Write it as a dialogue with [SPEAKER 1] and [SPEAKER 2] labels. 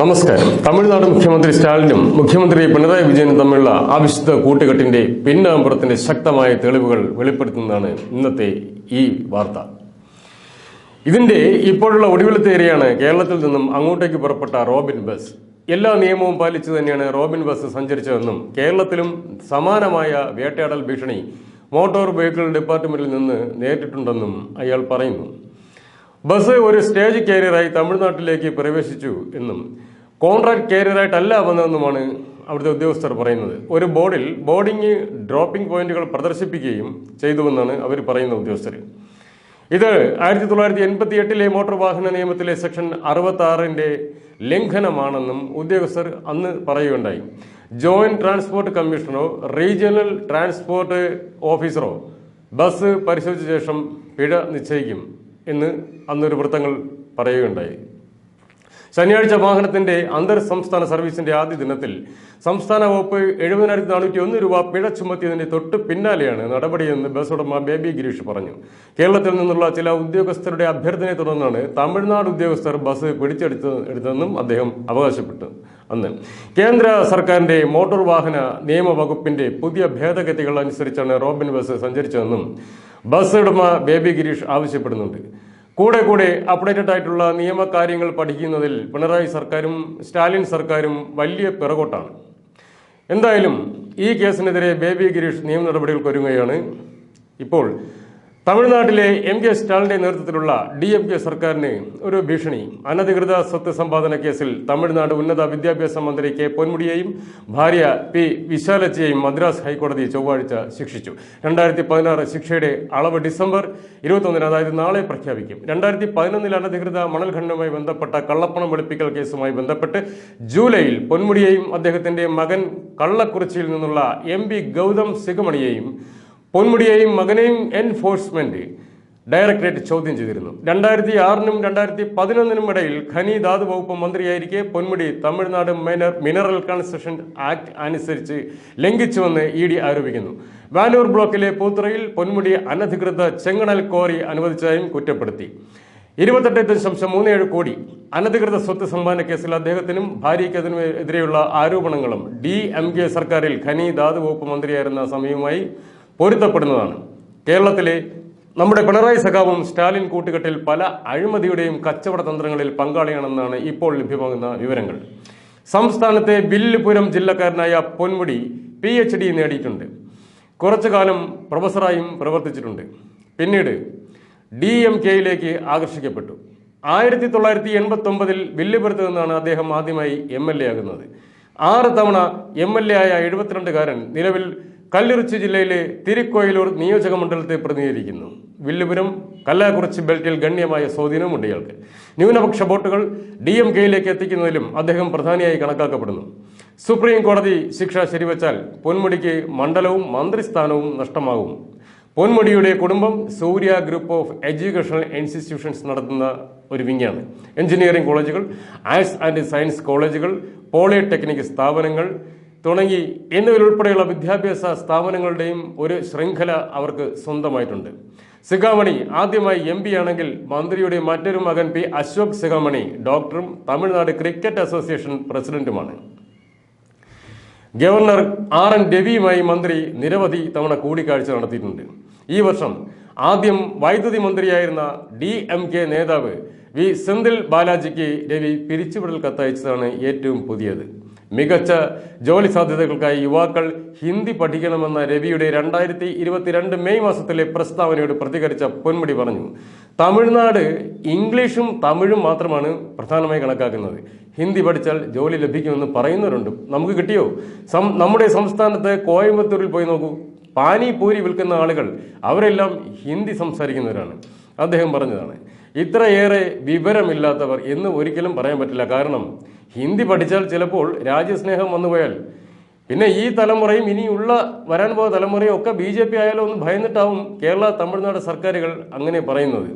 [SPEAKER 1] നമസ്കാരം. തമിഴ്നാട് മുഖ്യമന്ത്രി സ്റ്റാലിനും മുഖ്യമന്ത്രി പിണറായി വിജയനും തമ്മിലുള്ള അവിശുദ്ധ കൂട്ടുകെട്ടിന്റെ പിന്നാമ്പുറത്തിന്റെ ശക്തമായ തെളിവുകൾ വെളിപ്പെടുത്തുന്നതാണ് ഇന്നത്തെ ഈ വാർത്ത. ഇതിന്റെ ഇപ്പോഴുള്ള ഒടുവിലത്തേറിയാണ് കേരളത്തിൽ നിന്നും അങ്ങോട്ടേക്ക് പുറപ്പെട്ട റോബിൻ ബസ്. എല്ലാ നിയമവും പാലിച്ചു തന്നെയാണ് റോബിൻ ബസ് സഞ്ചരിച്ചതെന്നും കേരളത്തിലും സമാനമായ വേട്ടയാടൽ ഭീഷണി മോട്ടോർ വെഹിക്കിൾ ഡിപ്പാർട്ട്മെന്റിൽ നിന്ന് നേരിട്ടിട്ടുണ്ടെന്നും അയാൾ പറയുന്നു. ബസ് ഒരു സ്റ്റേജ് കാരിയറായി തമിഴ്നാട്ടിലേക്ക് പ്രവേശിച്ചു എന്നും കോൺട്രാക്ട് കാരിയറായിട്ടല്ല വന്നതെന്നുമാണ് അവിടുത്തെ ഉദ്യോഗസ്ഥർ പറയുന്നത്. ഒരു ബോർഡിൽ ബോർഡിംഗ് ഡ്രോപ്പിംഗ് പോയിന്റുകൾ പ്രദർശിപ്പിക്കുകയും ചെയ്തുവെന്നാണ് അവർ പറയുന്ന ഉദ്യോഗസ്ഥർ. ഇത് ആയിരത്തി തൊള്ളായിരത്തി എൺപത്തി എട്ടിലെ മോട്ടോർ വാഹന നിയമത്തിലെ സെക്ഷൻ അറുപത്തി ആറിന്റെ ലംഘനമാണെന്നും ഉദ്യോഗസ്ഥർ അന്ന് പറയുകയുണ്ടായി. ജോയിന്റ് ട്രാൻസ്പോർട്ട് കമ്മീഷണറോ റീജിയണൽ ട്രാൻസ്പോർട്ട് ഓഫീസറോ ബസ് പരിശോധിച്ച ശേഷം പിഴ നിശ്ചയിക്കും. എന്ന് അന്നൊരു വൃത്തങ്ങൾ പറയുകയുണ്ടായി. ശനിയാഴ്ച വാഹനത്തിന്റെ അന്തർ സംസ്ഥാന സർവീസിന്റെ ആദ്യ ദിനത്തിൽ സംസ്ഥാന വകുപ്പ് എഴുപതിനായിരത്തി നാനൂറ്റി ഒന്ന് രൂപ പിഴ ചുമത്തിയതിന്റെ തൊട്ട് പിന്നാലെയാണ് നടപടിയെന്ന് ബസ് ഉടമ ബേബി ഗിരീഷ് പറഞ്ഞു. കേരളത്തിൽ നിന്നുള്ള ചില ഉദ്യോഗസ്ഥരുടെ അഭ്യർത്ഥനയെ തുടർന്നാണ് തമിഴ്നാട് ഉദ്യോഗസ്ഥർ ബസ് പിടിച്ചെടുത്ത് എടുത്തതെന്നും അദ്ദേഹം അവകാശപ്പെട്ടു. അന്ന് കേന്ദ്ര സർക്കാരിന്റെ മോട്ടോർ വാഹന നിയമ വകുപ്പിന്റെ പുതിയ ഭേദഗതികൾ അനുസരിച്ചാണ് റോബിൻ ബസ് സഞ്ചരിച്ചതെന്നും ബസ് ഉടമ ബേബി ഗിരീഷ് ആവശ്യപ്പെടുന്നുണ്ട്. കൂടെ കൂടെ അപ്ഡേറ്റഡ് ആയിട്ടുള്ള നിയമകാര്യങ്ങൾ പഠിക്കുന്നതിൽ പിണറായി സർക്കാരും സ്റ്റാലിൻ സർക്കാരും വലിയ പിറകോട്ടാണ്. എന്തായാലും ഈ കേസിനെതിരെ ബേബി ഗിരീഷ് നിയമ നടപടികൾക്ക് ഒരുങ്ങുകയാണ്. ഇപ്പോൾ തമിഴ്നാട്ടിലെ എം കെ സ്റ്റാലിന്റെ നേതൃത്വത്തിലുള്ള ഡി എം കെ സർക്കാരിന് ഒരു ഭീഷണി. അനധികൃത സ്വത്ത് സമ്പാദന കേസിൽ തമിഴ്നാട് ഉന്നത വിദ്യാഭ്യാസ മന്ത്രി കെ പൊന്മുടിയെയും ഭാര്യ പി വിശാലച്ചയെയും മദ്രാസ് ഹൈക്കോടതി ചൊവ്വാഴ്ച ശിക്ഷിച്ചു. രണ്ടായിരത്തി പതിനാറ് ശിക്ഷയുടെ അളവ് ഡിസംബർ ഇരുപത്തൊന്നിന് അതായത് നാളെ പ്രഖ്യാപിക്കും. രണ്ടായിരത്തി പതിനൊന്നിൽ അനധികൃത മണൽ ഖനനവുമായി ബന്ധപ്പെട്ട കള്ളപ്പണം വെളുപ്പിക്കൽ കേസുമായി ബന്ധപ്പെട്ട് ജൂലൈയിൽ പൊന്മുടിയെയും അദ്ദേഹത്തിന്റെ മകൻ കള്ളക്കുറിച്ചിയിൽ നിന്നുള്ള എം ഗൗതം സിഗമണിയെയും പൊന്മുടിയെയും മകനെയും എൻഫോഴ്സ്മെന്റ് ഡയറക്ടറേറ്റ് ചോദ്യം ചെയ്തിരുന്നു. രണ്ടായിരത്തി ആറിനും രണ്ടായിരത്തി പതിനൊന്നിനും ഇടയിൽ ഖനി ധാതു വകുപ്പ് മന്ത്രിയായിരിക്കെ Ponmudi Tamil Nadu minor mineral construction act അനുസരിച്ച് ലംഘിച്ചുവെന്ന് ഇ ഡി ആരോപിക്കുന്നു. വാനൂർ ബ്ലോക്കിലെ പൂത്തുറയിൽ പൊന്മുടി അനധികൃത ചെങ്ങണൽ കോറി അനുവദിച്ചതായും കുറ്റപ്പെടുത്തി. ഇരുപത്തെട്ട് ദശാംശം മൂന്ന് ഏഴ് കോടി. അനധികൃത സ്വത്ത് സമ്പാദന കേസിൽ അദ്ദേഹത്തിനും ഭാര്യയ്ക്കതിനും എതിരെയുള്ള ആരോപണങ്ങളും ഡി എം കെ സർക്കാരിൽ ഖനി ധാതു വകുപ്പ് മന്ത്രിയായിരുന്ന സമയവുമായി പൊരുത്തപ്പെടുന്നതാണ്. കേരളത്തിലെ നമ്മുടെ പിണറായി സഖാവും സ്റ്റാലിൻ കൂട്ടുകെട്ടിൽ പല അഴിമതിയുടെയും കച്ചവട തന്ത്രങ്ങളിൽ പങ്കാളിയാണെന്നാണ് ഇപ്പോൾ ലഭ്യമാകുന്ന വിവരങ്ങൾ. സംസ്ഥാനത്തെ ബില്ലുപുരം ജില്ലക്കാരനായ പൊന്മുടി പി എച്ച് ഡി നേടിയിട്ടുണ്ട്. കുറച്ചു കാലം പ്രൊഫസറായും പ്രവർത്തിച്ചിട്ടുണ്ട്. പിന്നീട് ഡി എം കെയിലേക്ക് ആകർഷിക്കപ്പെട്ടു. ആയിരത്തി തൊള്ളായിരത്തി എൺപത്തി ഒമ്പതിൽ നിന്നാണ് അദ്ദേഹം ആദ്യമായി എം എൽ എ ആകുന്നത്. ആറ് തവണ എം എൽ എ ആയ എഴുപത്തിരണ്ടുകാരൻ നിലവിൽ കല്ലുറിച്ചി ജില്ലയിലെ തിരുക്കോയിലൂർ നിയോജക മണ്ഡലത്തെ പ്രതിനിധീകരിക്കുന്നു. വില്ലുപുരം കല്ലാക്കുറിച്ചി ബെൽറ്റിൽ ഗണ്യമായ സ്വാധീനമുണ്ട് ഇയാൾക്ക്. ന്യൂനപക്ഷ വോട്ടുകൾ ഡി എം കെയിലേക്ക് എത്തിക്കുന്നതിലും അദ്ദേഹം പ്രധാനിയായി കണക്കാക്കപ്പെടുന്നു. സുപ്രീം കോടതി ശിക്ഷ ശരിവച്ചാൽ പൊന്മുടിക്ക് മണ്ഡലവും മന്ത്രിസ്ഥാനവും നഷ്ടമാകും. പൊന്മുടിയുടെ കുടുംബം Surya group of educational institutions നടത്തുന്ന ഒരു വിങ്ങാണ് എഞ്ചിനീയറിംഗ് കോളേജുകൾ ആർട്സ് ആൻഡ് സയൻസ് കോളേജുകൾ പോളിടെക്നിക് സ്ഥാപനങ്ങൾ തുടങ്ങി എന്നിവരുൾപ്പെടെയുള്ള വിദ്യാഭ്യാസ സ്ഥാപനങ്ങളുടെയും ഒരു ശൃംഖല അവർക്ക് സ്വന്തമായിട്ടുണ്ട്. സിഗാമണി ആദ്യമായി എം പി ആണെങ്കിൽ മന്ത്രിയുടെ മറ്റൊരു മകൻ പി അശോക് സിഗാമണി ഡോക്ടറും തമിഴ്നാട് ക്രിക്കറ്റ് അസോസിയേഷൻ പ്രസിഡന്റുമാണ്. ഗവർണർ ആർ എൻ രവിയുമായി മന്ത്രി നിരവധി തവണ കൂടിക്കാഴ്ച നടത്തിയിട്ടുണ്ട്. ഈ വർഷം ആദ്യം വൈദ്യുതി മന്ത്രിയായിരുന്ന ഡി എം കെ നേതാവ് വി സെന്തിൽ ബാലാജിക്ക് രവി പിരിച്ചുവിടൽ കത്തയച്ചതാണ് ഏറ്റവും പുതിയത്. മികച്ച ജോലി സാധ്യതകൾക്കായി യുവാക്കൾ ഹിന്ദി പഠിക്കണമെന്ന രവിയുടെ രണ്ടായിരത്തി ഇരുപത്തിരണ്ട് മെയ് മാസത്തിലെ പ്രസ്താവനയോട് പ്രതികരിച്ച പൊന്മുടി പറഞ്ഞു തമിഴ്നാട് ഇംഗ്ലീഷും തമിഴും മാത്രമാണ് പ്രധാനമായി കണക്കാക്കുന്നത്. ഹിന്ദി പഠിച്ചാൽ ജോലി ലഭിക്കുമെന്ന് പറയുന്നവരുണ്ട്. നമുക്ക് കിട്ടിയോ? നമ്മുടെ സംസ്ഥാനത്ത് കോയമ്പത്തൂരിൽ പോയി നോക്കൂ. പാനി പൂരി വിൽക്കുന്ന ആളുകൾ അവരെല്ലാം ഹിന്ദി സംസാരിക്കുന്നവരാണ്. അദ്ദേഹം പറഞ്ഞതാണ് ഇത്രയേറെ വിവരമില്ലാത്തവർ എന്ന് ഒരിക്കലും പറയാൻ പറ്റില്ല. കാരണം ഹിന്ദി പഠിച്ചാൽ ചിലപ്പോൾ രാജ്യസ്നേഹം വന്നുപോയാൽ പിന്നെ ഈ തലമുറയും ഇനിയുള്ള വരാൻ പോകുന്ന തലമുറയും ഒക്കെ ബി ജെ പി ആയാലും ഒന്ന് ഭയന്നിട്ടാവും കേരള തമിഴ്നാട് സർക്കാരുകൾ അങ്ങനെ പറയുന്നത്.